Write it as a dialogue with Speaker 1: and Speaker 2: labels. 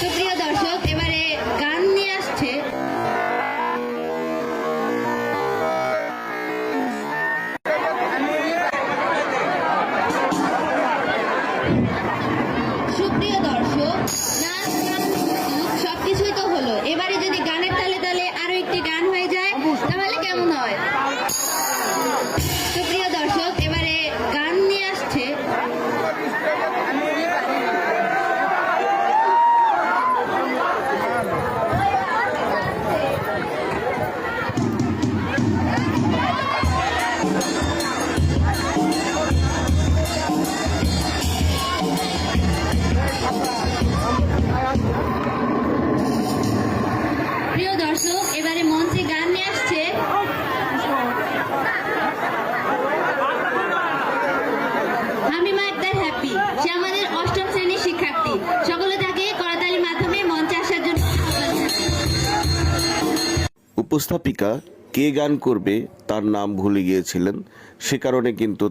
Speaker 1: সুপ্রিয় দর্শক এবারে গান নিয়ে আসছে। সুপ্রিয় প্রিয় দর্শক, এবারে মঞ্চে গান নিয়ে আসছে। অষ্টম শ্রেণির শিক্ষার্থী। মাধ্যমে মঞ্চে আসার জন্য
Speaker 2: উপস্থাপিকা কে গান করবে তার নাম ভুলে গিয়েছিলেন, সে কারণে কিন্তু